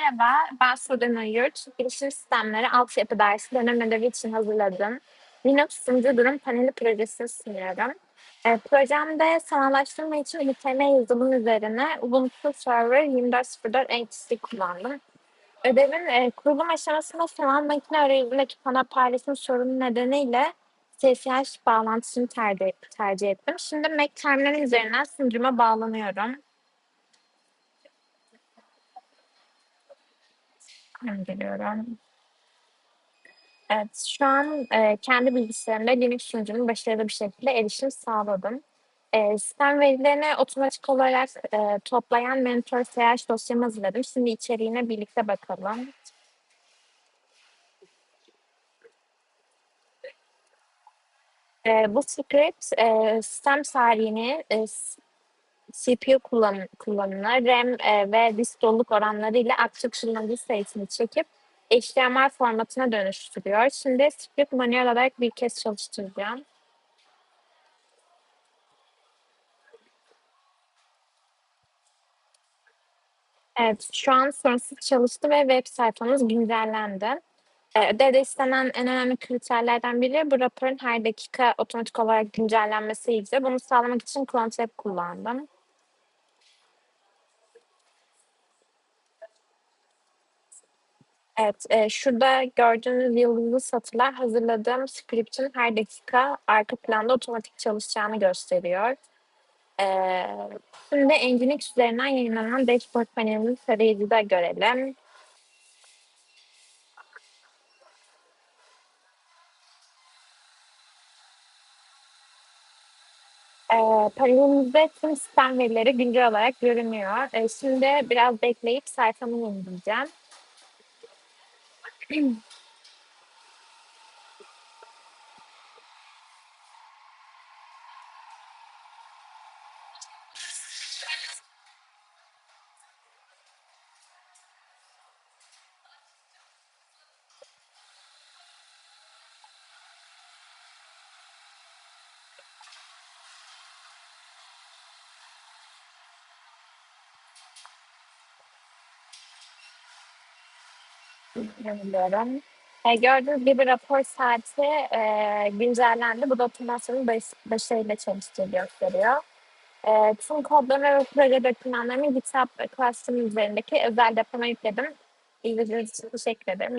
Merhaba, ben Sudan Uyurt. Bilişim Sistemleri Altyapı dersi dönem ödevi için hazırladım. Linux sunucu durum paneli projesini sunuyorum. E, projemde sanallaştırma için UTM yazılım üzerine Ubuntu Server 24.04 NTC kullandım. Ödevin e, kurulum aşamasında sanal makine arayüzündeki pano paylaşım sorunu nedeniyle SSH bağlantısını tercih, tercih ettim. Şimdi Mac terminali üzerinden sunucuma bağlanıyorum. Gönderiyorum. Evet, şu an e, kendi bilgisayarımda Linux sunucumu başarılı bir şekilde erişim sağladım. E, sistem verilerini otomatik olarak e, toplayan Mentor SH dosyamı hazırladım. Şimdi içeriğine birlikte bakalım. E, bu script e, sistem tarihini e, CPU kullan kullanımına, RAM e, ve disk doluluk oranları ile aktif kullanıcı sayısını çekip HTML formatına dönüştürüyor. Şimdi script manuel olarak bir kez çalıştıracağım. Evet, şu an sorunsuz çalıştı ve web sayfamız güncellendi. Ee, ödevde istenen en önemli kriterlerden biri bu raporun her dakika otomatik olarak güncellenmesiydi. Bunu sağlamak için Clone kullandım. Evet, e, şurada gördüğünüz yıldızlı satırlar hazırladığım script'in her dakika arka planda otomatik çalışacağını gösteriyor. Ee, şimdi Nginx üzerinden yayınlanan dashboard panelini tarayıcıda görelim. Ee, panelimizde tüm sistem verileri güncel olarak görünüyor. Ee, şimdi biraz bekleyip sayfamı yenileyeceğim. Thank you. Yanılıyorum. E, gördüğünüz gibi rapor saati e, güncellendi. Bu da otomasyonun baş, başarıyla çalıştığı gösteriyor. E, tüm kodlama ve proje dokümanlarını GitHub Classroom üzerindeki özel depoma yükledim. İlginiz için teşekkür ederim.